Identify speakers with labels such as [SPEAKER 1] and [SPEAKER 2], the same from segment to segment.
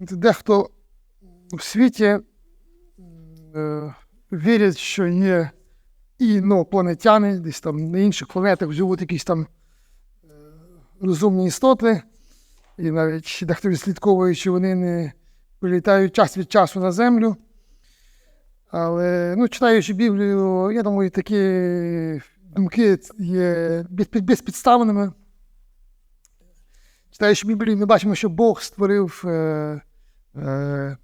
[SPEAKER 1] Дехто в світі е, вірять, що є інопланетяни, десь там на інших планетах живуть якісь там е, розумні істоти, і навіть дехто відслідковує, що вони не прилітають час від часу на Землю. Але ну, читаючи Біблію, я думаю, такі думки є без- безпідставними. Читаючи Біблію, ми бачимо, що Бог створив е, е,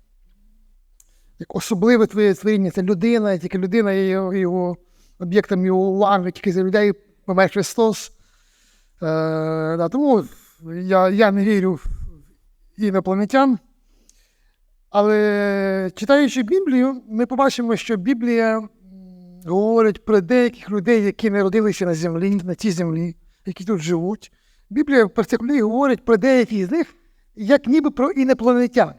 [SPEAKER 1] як особливе твоє творіння, це людина, тільки людина є його, його об'єктом його уваги, тільки за людей помер Христос. Е, да, тому я, я не вірю в інопланетян. Але читаючи Біблію, ми побачимо, що Біблія говорить про деяких людей, які народилися на землі, на цій землі, які тут живуть. Біблія в particularly говорить про деякі з них, як ніби про інопланетян.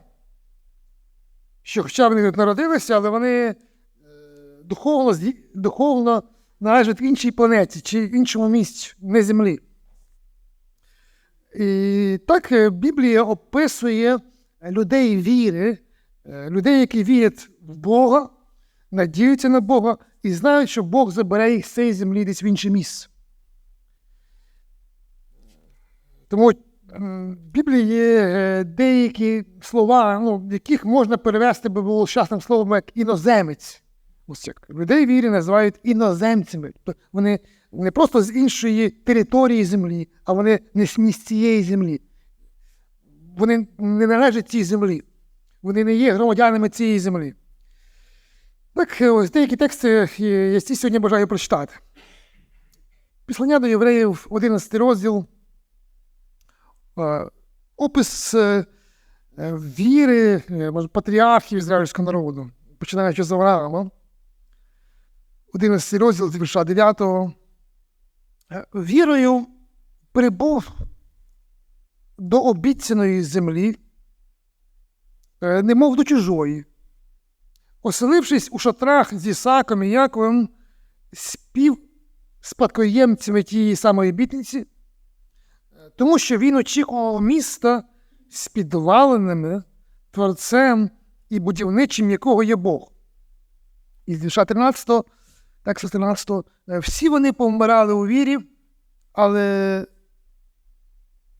[SPEAKER 1] Що хоча вони тут народилися, але вони е, духовно, духовно належать іншій планеті чи іншому місці, не землі. І так е, Біблія описує людей віри, е, людей, які вірять в Бога, надіються на Бога і знають, що Бог забере їх з цієї землі десь в інше місце. Тому в Біблії є е, деякі слова, ну, яких можна перевести би було щасним словом як іноземець. Ось як людей вірі називають іноземцями. Тобто Вони не просто з іншої території землі, а вони не з цієї землі. Вони не належать цій землі. Вони не є громадянами цієї землі. Так, е, ось деякі тексти е, я сьогодні бажаю прочитати. Післання до євреїв, 11 розділ. Е, Опис е, е, віри, може, патріархів ізраїльського народу, починаючи з Авраама. 11 розділ з вірша 9. Е, Вірою прибув до обіцяної землі, немов до чужої, оселившись у шатрах з Ісаком і Яковом, спів спадкоємцями тієї самої обітниці, е, тому що він очікував міста з підваленими творцем і будівничим, якого є Бог. І з вірша 13, так, 13, е, всі вони повмирали у вірі, але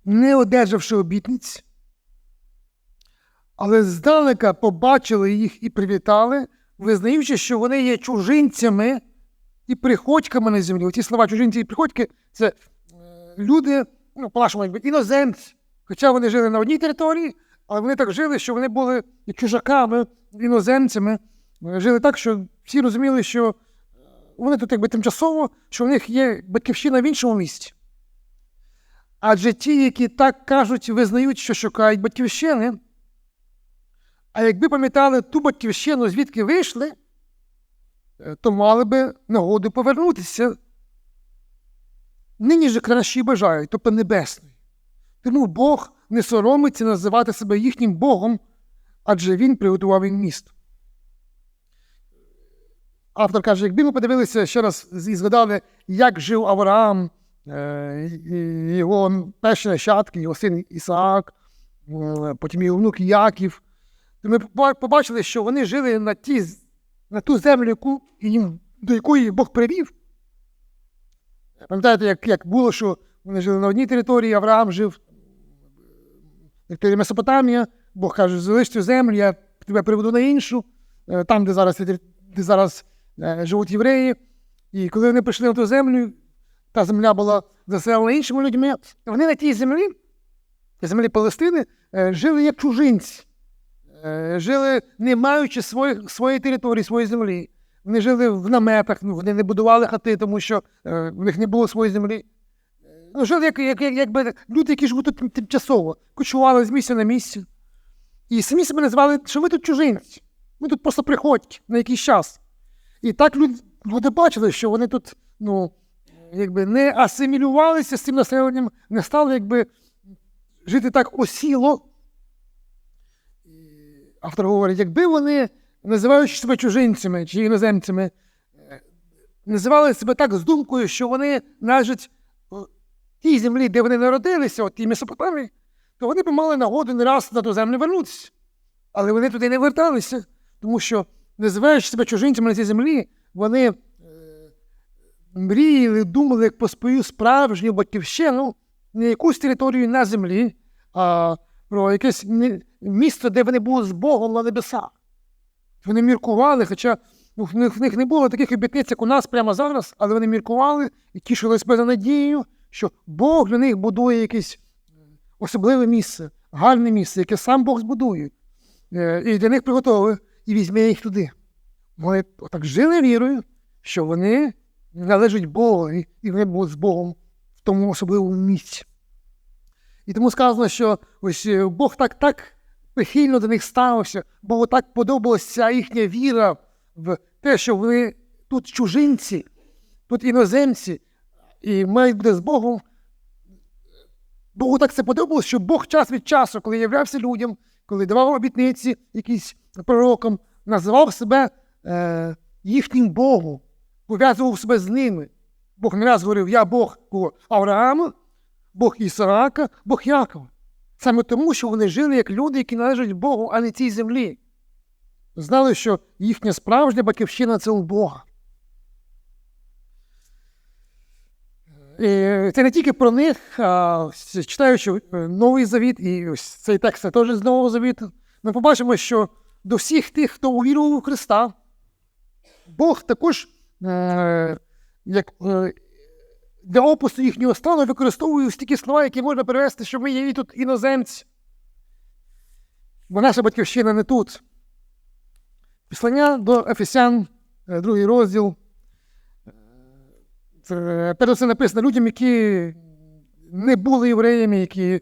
[SPEAKER 1] не одержавши обітниць, але здалека побачили їх і привітали, визнаючи, що вони є чужинцями і приходьками на землі. Оці слова чужинці і приходьки це е, люди, ну, по-нашому, якби іноземці. Хоча вони жили на одній території, але вони так жили, що вони були чужаками, іноземцями. Жили так, що всі розуміли, що е, вони тут якби тимчасово, що в них є батьківщина в іншому місці. Адже ті, які так кажуть, визнають, що шукають батьківщини, а якби пам'ятали ту батьківщину, звідки вийшли, е, то мали би нагоду повернутися. Нині же кращі бажають, тобто небесний. Тому Бог не соромиться називати себе їхнім Богом, адже Він приготував їм місто. Автор каже, якби ми подивилися ще раз і згадали, як жив Авраам, е, його перші нащадки, його син Ісаак, е, потім його внук Яків, то ми побачили, що вони жили на, ті, на ту землю, яку до якої Бог привів. Пам'ятаєте, як, як було, що вони жили на одній території, Авраам жив території Месопотамія, Бог каже, залиш цю землю, я тебе приведу на іншу, е, там, де зараз, де зараз е, живуть євреї. І коли вони прийшли на ту землю, та земля була заселена іншими людьми, вони на тій землі, землі Палестини, е, жили як чужинці, Е, жили не маючи своєї території, своєї землі. Вони жили в наметах, ну, вони не будували хати, тому що е, в них не було своєї землі. Ну, жили як, як, як, якби люди, які живуть тут тимчасово, кочували з місця на місце. І самі себе називали, що ми тут чужинці. Ми тут просто приходьки на якийсь час. І так люди, люди бачили, що вони тут ну, якби не асимілювалися з цим населенням, не стали якби жити так осіло. Автор говорить, якби вони, називаючи себе чужинцями чи іноземцями, е, називали себе так з думкою, що вони належать тій землі, де вони народилися, от тій Месопотамії, то вони б мали нагоду не раз на ту землю вернутися. Але вони туди не верталися, тому що, називаючи себе чужинцями на цій землі, вони е, мріяли, думали як про свою справжню батьківщину, не якусь територію на землі, а про якесь мі- місце, де вони були з Богом на небесах. Вони міркували, хоча ну, в, них, в них не було таких обітниць, як у нас прямо зараз, але вони міркували і тішили себе надією, що Бог для них будує якесь особливе місце, гарне місце, яке сам Бог збудує. Е, І для них приготовив і візьме їх туди. Вони так жили вірою, що вони належать Богу, і і вони будуть з Богом в тому особливому місці. І тому сказано, що ось е, Бог так так прихильно до них ставився, Богу так подобалася їхня віра в те, що вони тут чужинці, тут іноземці, і мають бути з Богом. Богу так це подобалось, що Бог час від часу, коли являвся людям, коли давав обітниці якісь пророкам, називав себе е, їхнім Богом, пов'язував себе з ними. Бог не раз говорив, я Бог? Авраама, Бог Ісаака, Бог Якова. Саме тому, що вони жили як люди, які належать Богу, а не цій землі. Знали, що їхня справжня батьківщина це у Бога. І це не тільки про них, а читаючи е, Новий Завіт, і ось цей текст це теж з Нового Завіту, ми побачимо, що до всіх тих, хто увірував у Христа, Бог також, е, як е, для опису їхнього стану, використовує ось такі слова, які можна перевести, що ми є і тут іноземці. Бо наша батьківщина не тут. Післання до Ефесян, е, другий розділ. Це перш за написано людям, які не були євреями, які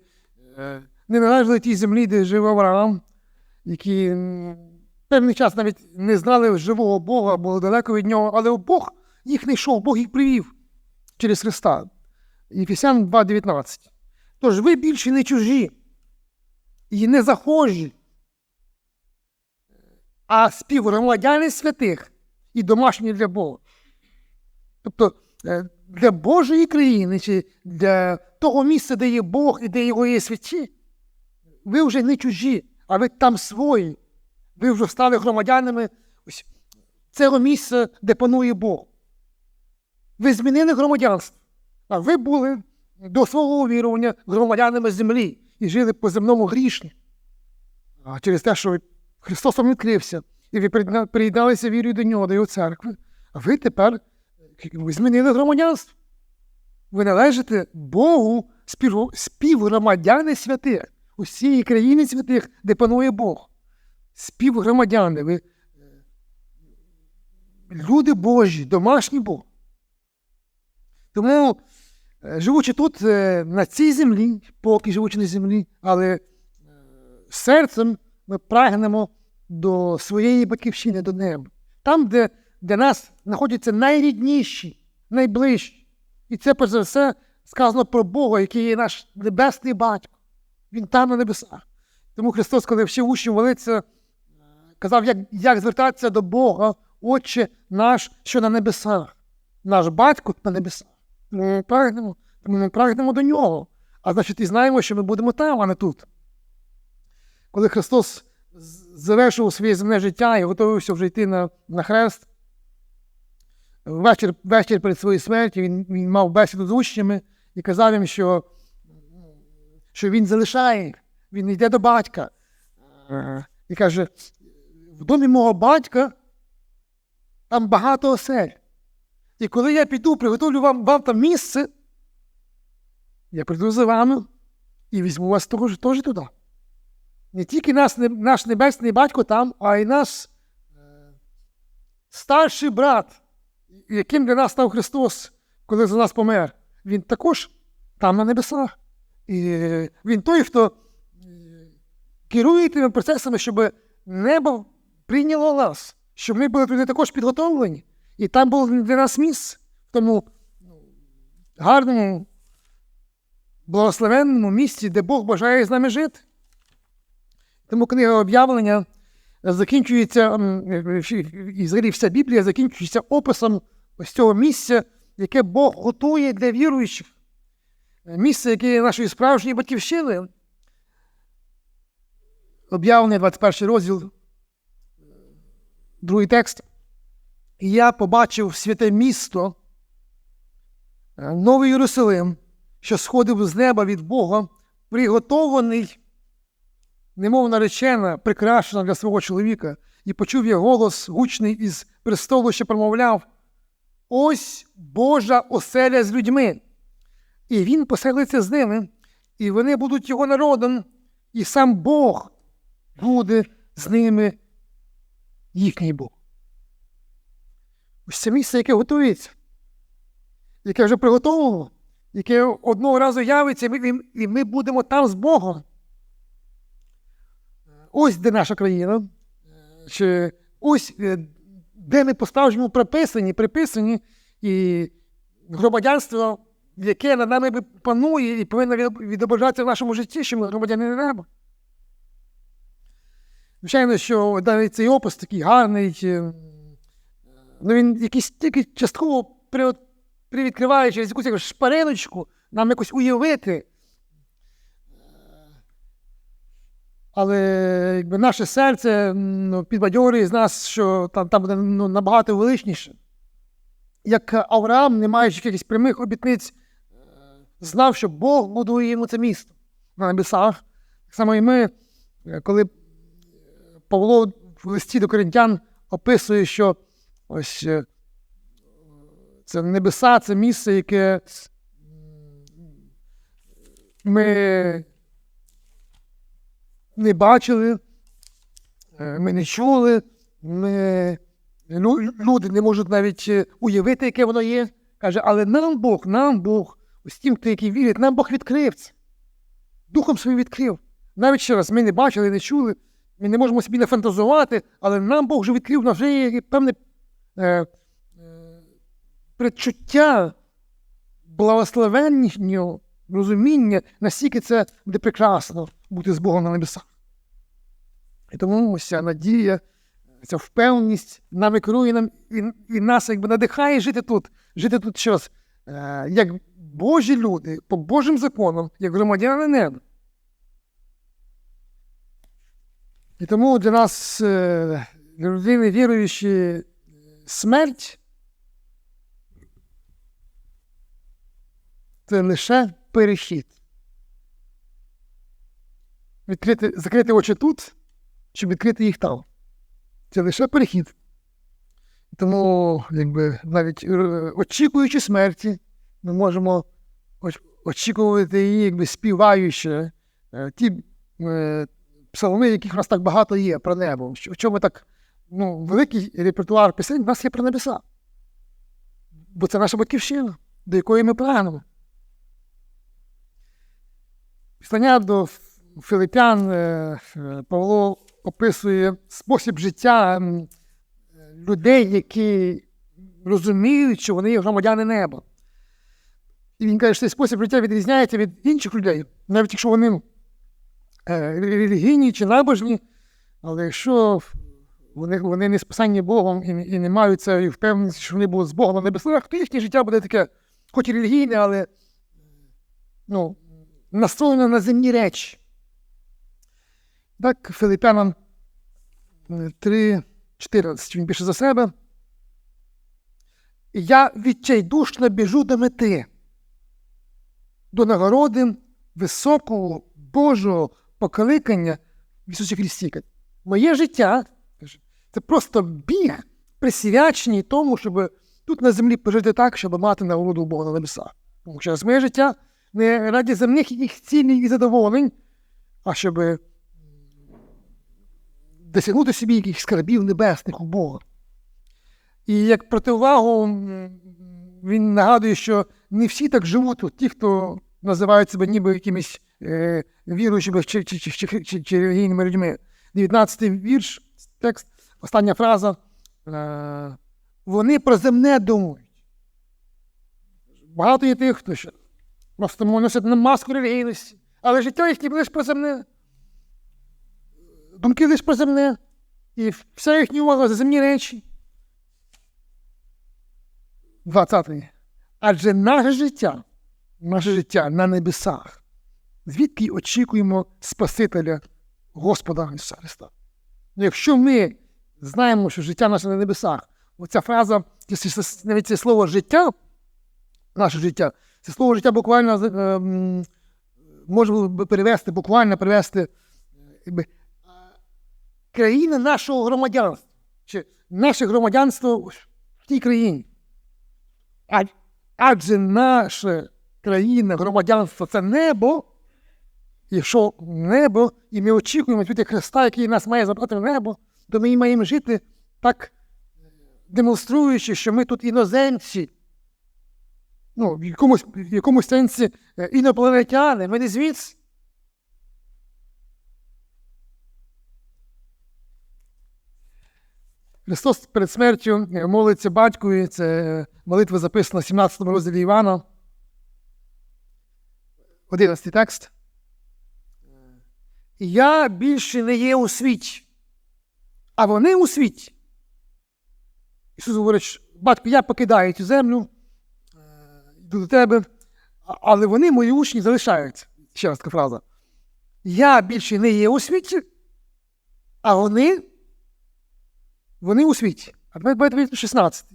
[SPEAKER 1] е, не належали тій землі, де жив Авраам, які певний час навіть не знали живого Бога, були далеко від нього, але Бог їх не йшов, Бог їх привів через Христа. Єфесян 2,19. Тож ви більше не чужі і не захожі, а співгромадяни святих і домашні для Бога. Тобто е, для Божої країни чи для того місця, де є Бог і де його є святі, ви вже не чужі, а ви там свої. Ви вже стали громадянами ось цього місця, де панує Бог. Ви змінили громадянство, а ви були до свого увірування громадянами землі і жили по земному грішні. А через те, що Христос вам відкрився, і ви приєдналися вірою до нього, до його церкви, а ви тепер ви змінили громадянство. Ви належите Богу співгромадяни святих, усієї країни святих, де панує Бог. Співгромадяни, ви е, люди Божі, домашні Бог. Тому, е, живучи тут, е, на цій землі, поки живучи на землі, але е, серцем ми прагнемо до своєї батьківщини, до неба. Там, де для нас знаходяться найрідніші, найближчі. І це, перш за все, сказано про Бога, який є наш небесний батько. Він там на небесах. Тому Христос, коли вчив учнів молитися, е, казав, як, як звертатися до Бога, Отче наш, що на небесах. Наш батько на небесах. Ми прагнемо, тому ми прагнемо до нього. А значить, і знаємо, що ми будемо там, а не тут. Коли Христос з- завершив своє земне життя і готувався вже йти на, на хрест, вечір, вечір перед своєю смертю він, він мав бесіду з учнями і казав їм, що, що він залишає, він йде до батька. І каже: в домі мого батька там багато осель. І коли я піду, приготовлю вам, вам там місце, я прийду за вами і візьму вас теж, теж туди. Не тільки нас, наш небесний батько там, а й наш е, старший брат, яким для нас став Христос, коли за нас помер. Він також там на небесах. І е, він той, хто е, керує тими процесами, щоб небо прийняло нас, щоб ми були туди також підготовлені. І там було для нас місце в тому ну, гарному, благословенному місці, де Бог бажає з нами жити. Тому книга об'явлення закінчується, і взагалі вся Біблія закінчується описом ось цього місця, яке Бог готує для віруючих. Місце, яке є нашою справжньою батьківщиною. об'явлений 21 розділ, другий текст. І я побачив святе місто, е, Новий Єрусалим, що сходив з неба від Бога, приготований, немов наречена, прикрашена для свого чоловіка, і почув я голос гучний із престолу, що промовляв: Ось Божа оселя з людьми. І він поселиться з ними, і вони будуть його народом, і сам Бог буде з ними їхній Бог. Ось це місце, яке готується, яке вже приготовлено, яке одного разу явиться, і ми, і ми будемо там з Богом. Ось де наша країна. Чи ось е, де ми по-справжньому приписані, приписані, і громадянство, яке над нами панує і повинно відображатися в нашому житті, що ми громадяни неба. Звичайно, що навіть цей опис такий гарний, е, ну він якийсь тільки частково при, привідкриває через якусь якусь шпариночку, нам якось уявити. Але якби, наше серце ну, підбадьорює з нас, що там, там буде ну, набагато величніше. Як Авраам, не маючи якихось прямих обітниць, е, знав, що Бог будує йому це місто на небесах. Так само і ми, е, коли Павло в листі до коринтян описує, що ось е, це небеса, це місце, яке ми не бачили, е, ми не чули, ми, лю- люди не можуть навіть е, уявити, яке воно є. Каже, але нам Бог, нам Бог, ось тим, хто який вірить, нам Бог відкрив це. Духом своїм відкрив. Навіть ще раз, ми не бачили, не чули, ми не можемо собі не фантазувати, але нам Бог вже відкрив, вже є певне е, е, предчуття благословеннього розуміння, наскільки це буде прекрасно бути з Богом на небесах. І тому ось ця надія, ця впевненість нами керує нам і, і нас якби надихає жити тут, жити тут щось, е, як Божі люди, по Божим законам, як громадяни неба. І тому для нас, для людини віруючі, смерть це лише перехід. Відкрити, закрити очі тут, щоб відкрити їх там. Це лише перехід. Тому, якби, навіть е, очікуючи смерті, ми можемо очікувати її, якби співаючи е, ті е, псалми, яких у нас так багато є про небо. Що- В чому так ну, великий репертуар пісень у нас є про небеса. Бо це наша батьківщина, до якої ми прагнемо. Післання до Филипян е, Павло описує спосіб життя людей, які розуміють, що вони є громадяни неба. І він каже, що цей спосіб життя відрізняється від інших людей, навіть якщо вони е, релігійні чи набожні, але якщо вони, вони не списані Богом і, і не мають цієї впевненості, що вони будуть з Богом на небесах, то їхнє життя буде таке, хоч і релігійне, але ну, настроєно на земні речі. Так, Филипянам 3.14 він пише за себе. Я відчайдушно біжу до мети, до нагороди високого Божого покликання в Ісусі Христі. Моє життя це просто біг, присвячений тому, щоб тут на землі пожити так, щоб мати нагороду Бога на небесах. Тому що моє життя не раді земних їх цілей і задоволень, а щоб досягнути собі якихось скарбів небесних у Бога. І як противагу він нагадує, що не всі так живуть, ті, хто називають себе ніби якимись е, віруючими чи, чи, чи, чи, чи, чи релігійними людьми. 19-й вірш, текст, остання фраза. Е, вони про земне думають. Багато є тих, хто ще просто носять на маску релігійності, але життя їхнє лише про земне. Думки лише про земне. І вся їхня увага за земні речі. 20. Адже наше життя, наше життя на небесах, звідки очікуємо Спасителя Господа Ісуса Христа. Якщо ми знаємо, що життя наше на небесах, оця фраза, навіть це слово життя, наше життя, це слово життя буквально е, можна перевести, буквально перевести е, якби, е, країна нашого громадянства, чи наше громадянство в тій країні. Адже наша країна, громадянство це небо. І що небо, і ми очікуємо від Христа, який нас має забрати в небо, то ми маємо жити так, демонструючи, що ми тут іноземці. Ну, в якомусь, в якомусь сенсі е, інопланетяни, ми не звідси. Христос перед смертю е, молиться батькові, це е, молитва записана в 17 розділі Івана. 11 текст. Я більше не є у світі, а вони у світі. Ісус говорить, батько, я покидаю цю землю, е, йду до тебе, але вони, мої учні, залишаються. Ще раз така фраза. Я більше не є у світі, а вони, вони у світі. А тепер давайте 16.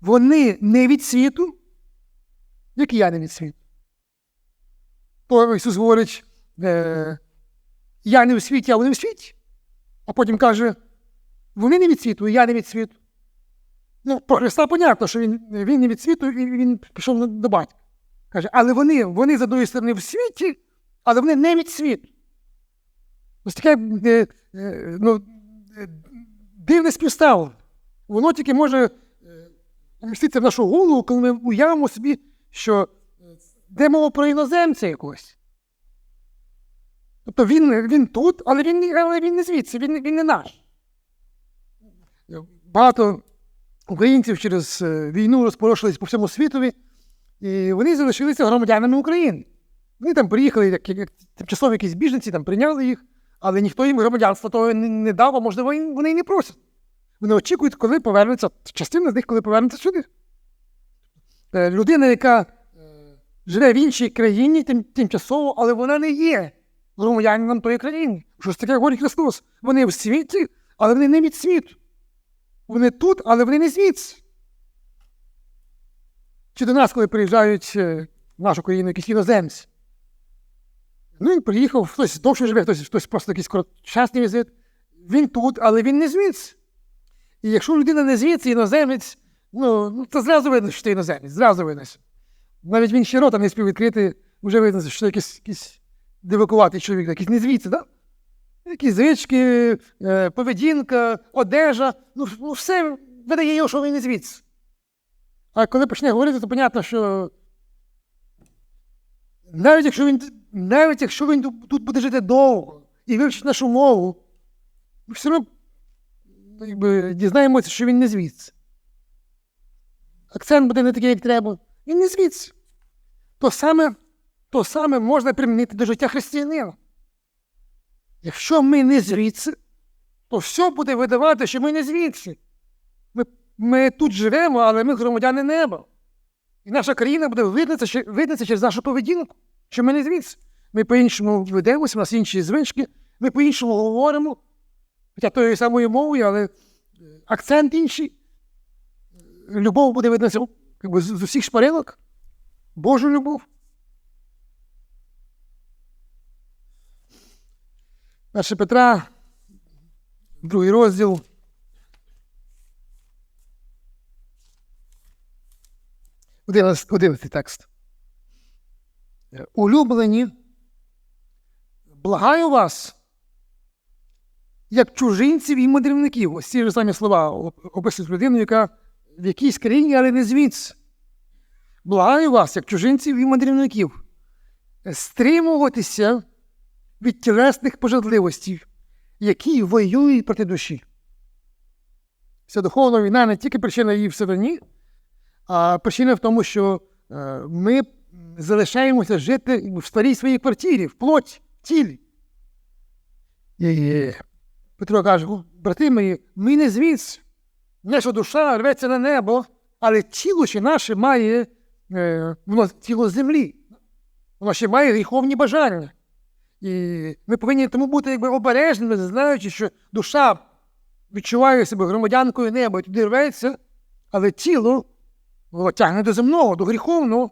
[SPEAKER 1] Вони не від світу, як і я не від світу. То Ісус говорить, е, я не в світі, а вони в світі. А потім каже, вони не від світу, і я не від світу. Ну, про Христа понятно, що він, він не від світу, і він пішов до батька. Каже, але вони, вони з одної сторони в світі, але вони не від світу. Ось таке е, е, ну, е, дивне співставлення. Воно тільки може е, вміститися в нашу голову, коли ми уявимо собі, що е, де мова про іноземця якогось. Тобто він, він тут, але він, але він не звідси, він, він не наш. Багато українців через е, війну розпорошились по всьому світові, і вони залишилися громадянами України. Вони там приїхали, як, як тимчасові якісь біженці, там прийняли їх, але ніхто їм громадянства того не, не дав, а можливо, вони і не просять. Вони очікують, коли повернуться. Частина з них, коли повернуться сюди. Е, Людина, яка е, живе в іншій країні, тим, тимчасово, але вона не є громадянином тої країни. Що ж таке говорить Христос? Вони в світі, але вони не від світу. Вони тут, але вони не звідси. Чи до нас, коли приїжджають е, в нашу країну якісь іноземці? Ну, він приїхав, хтось довше живе, хтось, хтось просто якийсь короткочасний візит. Він тут, але він не звідси. І якщо людина не звідси, іноземець, ну, ну то зразу видно, що ти іноземець, зразу видно. Навіть він ще рота не спів відкрити, вже видно, що якийсь, якийсь дивакуватий чоловік, якийсь не звідси, так? Якісь звички, е, поведінка, одежа, ну, ну все видає його, що він не звідси. А коли почне говорити, то зрозуміло, що навіть якщо він, навіть якщо він тут- буде жити довго і вивчить нашу мову, ми все одно якби, дізнаємося, що він не звідси. Акцент буде не такий, як треба. Він не звідси. То саме, то саме можна примінити до життя християнина. Якщо ми не звідси, то все буде видавати, що ми не звідси. Ми, ми тут живемо, але ми громадяни неба. І наша країна буде видатися, видатися через нашу поведінку, що ми не звідси. Ми по-іншому ведемося, у нас інші звички, ми по-іншому говоримо, хоча тою самою мовою, але е, акцент інший. Любов буде видатися з усіх шпаринок. Божу любов. Перше Петра, другий розділ. Одинадцятий текст. Улюблені, благаю вас, як чужинців і мандрівників. Ось ці ж самі слова описують людину, яка в якійсь країні, але не звідси. Благаю вас, як чужинців і мандрівників, стримуватися від тілесних пожадливостей, які воюють проти душі. Ця духовна війна не тільки причина її в сатані, а причина в тому, що е, ми залишаємося жити в старій своїй квартирі, в плоті, в тілі. І Петро каже: брати мої, ми не звідси. Наша душа рветься на небо, але тіло ще наше має е, воно тіло землі. Воно ще має гріховні бажання. І ми повинні тому бути якби обережними, знаючи, що душа відчуває себе громадянкою неба туди рветься, але тіло воно тягне до земного, до гріховного.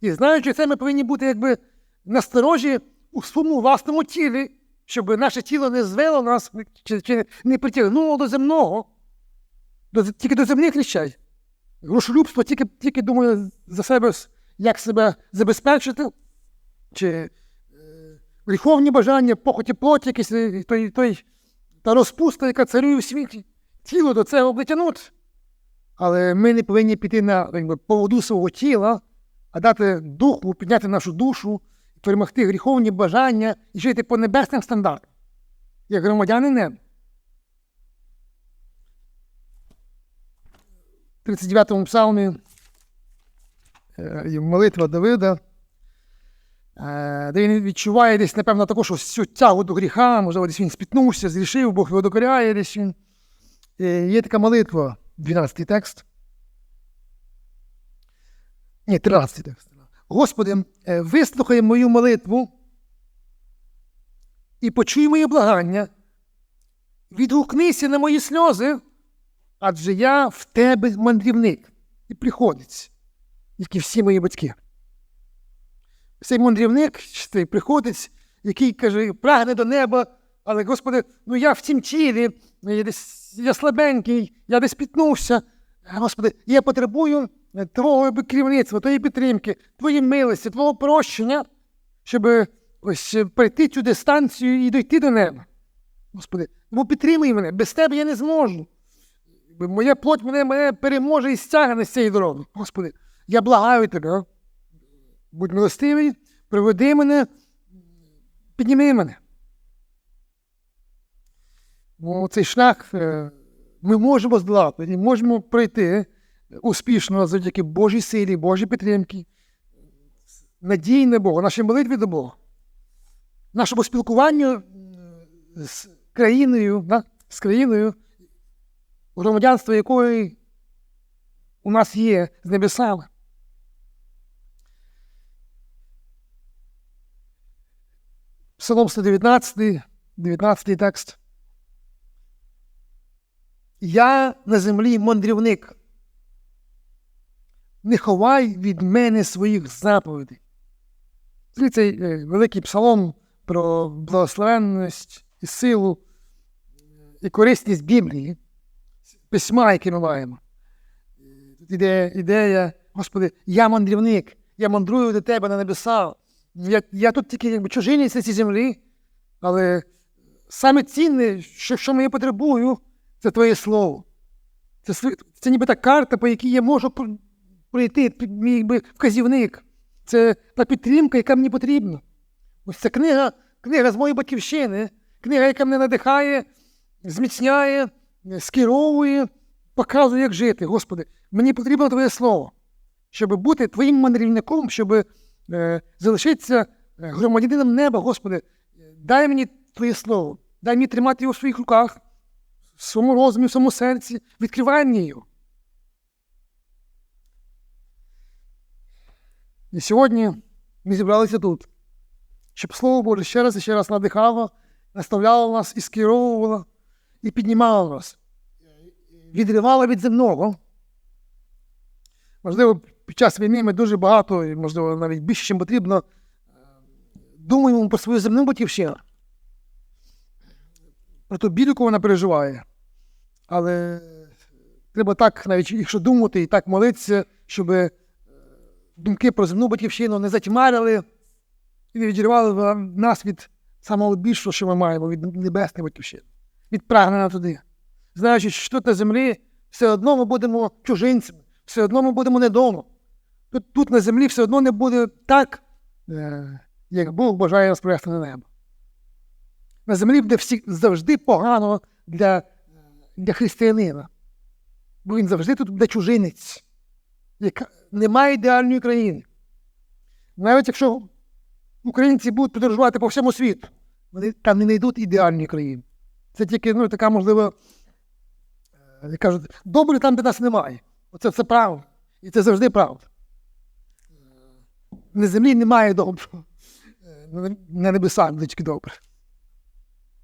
[SPEAKER 1] І знаючи це, ми повинні бути якби насторожі у своєму власному тілі, щоб наше тіло не звело нас чи, чи не притягнуло до земного, до, тільки до земних речей. Грошолюбство тільки, тільки думає за себе, як себе забезпечити, чи гріховні бажання, похоті плоті, якісь е, той, той, та розпуста, яка царює в світі. Тіло до цього притягнути. Але ми не повинні піти на якби, поводу свого тіла, а дати духу, підняти нашу душу, перемогти гріховні бажання і жити по небесним стандартам, як громадяни неба. В 39-му псалмі е, молитва Давида, де він відчуває десь, напевно, також ось цю тягу до гріха, можливо, десь він спітнувся, зрішив, Бог його докоряє десь він. Е, Є така молитва, 12-й текст. Ні, 13-й текст. Господи, е, вислухай мою молитву і почуй моє благання. Відгукнися на мої сльози, адже я в тебе мандрівник і приходить, як і всі мої батьки. Цей мандрівник, цей приходить, який каже, прагне до неба, але, Господи, ну я в цім тілі, я десь я слабенький, я десь пітнувся. Господи, я потребую Твого керівництва, Твоєї підтримки, Твоєї милості, Твого прощення, щоб ось пройти цю дистанцію і дойти до неба. Господи, тому підтримуй мене, без тебе я не зможу. Моя плоть мене, мене переможе і стягне з цієї дороги. Господи, я благаю тебе. Будь милостивий, приведи мене, підніми мене. Ну, цей шлях е, ми можемо здолати можемо пройти успішно завдяки Божій силі, Божій підтримці, надії на Бога, нашій молитві до Бога, нашому спілкуванню з країною, з країною, громадянство якої у нас є з небесами. Псалом 119, 19 текст. Я на землі мандрівник. Не ховай від мене своїх заповідей. Це цей е, великий псалом про благословенність і силу і корисність Біблії, письма, яке ми маємо. Тут іде ідея, Господи, я мандрівник, я мандрую до Тебе на небеса. Я я тут тільки якби, чужинець на цій землі, але саме цінне, що, що я потребую, це Твоє Слово. Це це ніби та карта, по якій я можу пройти, мій якби, вказівник. Це та підтримка, яка мені потрібна. Ось ця книга, книга з моєї батьківщини, книга, яка мене надихає, зміцняє, скеровує, показує, як жити. Господи, мені потрібно Твоє Слово, щоб бути Твоїм мандрівником, щоб залишитися громадянином неба, Господи, дай мені Твоє Слово, дай мені тримати його в своїх руках в своєму розумі, в своєму серці, відкривай мені його. І сьогодні ми зібралися тут, щоб Слово Боже ще раз і ще раз надихало, наставляло нас і скеровувало, і піднімало нас, відривало від земного. Можливо, під час війни ми дуже багато, і, можливо, навіть більше, ніж потрібно, думаємо про свою земну батьківщину про ту біль, яку вона переживає. Але треба так, навіть якщо думати і так молитися, щоб думки про земну батьківщину не затьмарили і не відірвали нас від самого більшого, що ми маємо, від небесної батьківщини, від прагнення туди. Знаючи, що тут на землі все одно ми будемо чужинцями, все одно ми будемо не вдома. Тут, тут на землі все одно не буде так, як Бог бажає привести на небо. На землі буде всі, завжди погано для для християнина. Бо він завжди тут буде чужинець, яка немає ідеальної країни. Навіть якщо українці будуть подорожувати по всьому світу, вони там не знайдуть ідеальної країни. Це тільки ну, така, можливо, е, як кажуть, добре там, де нас немає. Оце все правда. І це завжди правда. На землі немає доброго. на- на небесах тільки добре.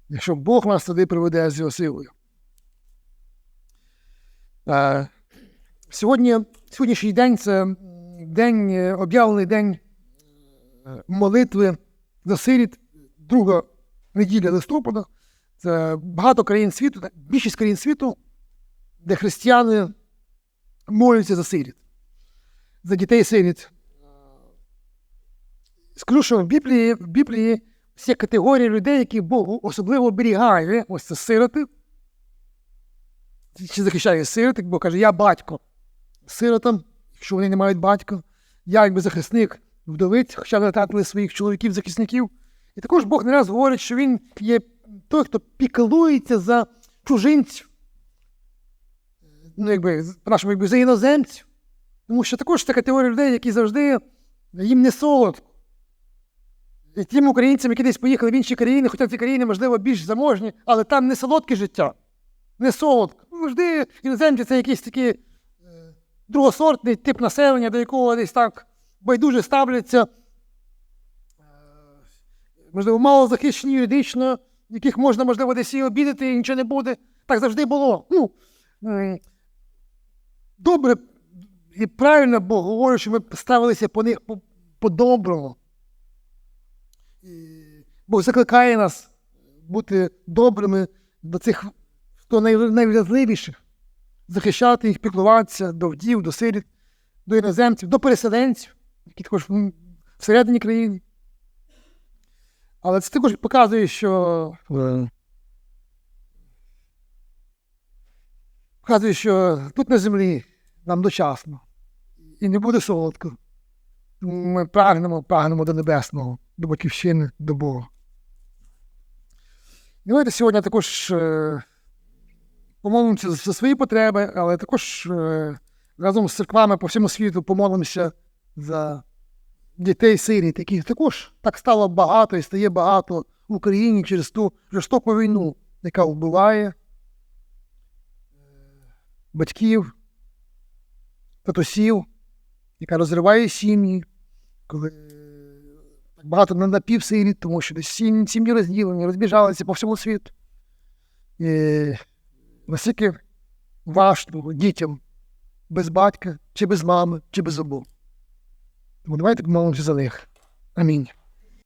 [SPEAKER 1] Якщо Бог нас туди приведе з його силою. Е, Сьогодні, сьогоднішній день це день, е, об'явлений день е, молитви за сиріт, друга неділя листопада. Це багато країн світу, більшість країн світу, де християни моляться за сиріт, за дітей сиріт. Що в Біблії, в Біблії всі категорії людей, які Бог особливо оберігає, ось це сироти. Чи захищає сиротик, бо каже, я батько сиротам, якщо вони не мають батька, я якби захисник вдовиць, хоча втратили своїх чоловіків-захисників. І також Бог не раз говорить, що він є той, хто піклується за чужинців, ну, якби, по-нашому, якби за іноземців. Тому що також це категорія людей, які завжди їм не солодко. І тим українцям, які десь поїхали в інші країни, хоча ці країни, можливо, більш заможні, але там не солодке життя, не солодко. Завжди іноземці це якийсь такий е, другосортний тип населення, до якого десь так байдуже ставляться. Е, Можливо, мало захищені юридично, яких можна, можливо, десь і обідати, і нічого не буде. Так завжди було. Ну, добре і правильно Бог говорить, що ми ставилися по них по- по-доброму. Бог закликає нас бути добрими до цих, хто найвразливіших, захищати їх, піклуватися до вдів, до сиріт, до іноземців, до переселенців, які також всередині країни. Але це також показує, що. Показує, що тут на землі нам дочасно і не буде солодко. Ми прагнемо, прагнемо до небесного, до батьківщини, до Бога. Давайте сьогодні також е, помолимося за свої потреби, але також е, разом з церквами по всьому світу помолимося за дітей сиріт, яких також. Так стало багато і стає багато в Україні через ту жорстоку війну, яка вбиває е, батьків, татусів, яка розриває сім'ї, коли багато на напівсиріт, тому що сім'ї розділені, розбіжалися по всьому світу. І наскільки важко дітям без батька, чи без мами, чи без обох. Тому давайте помолимося за них. Амінь.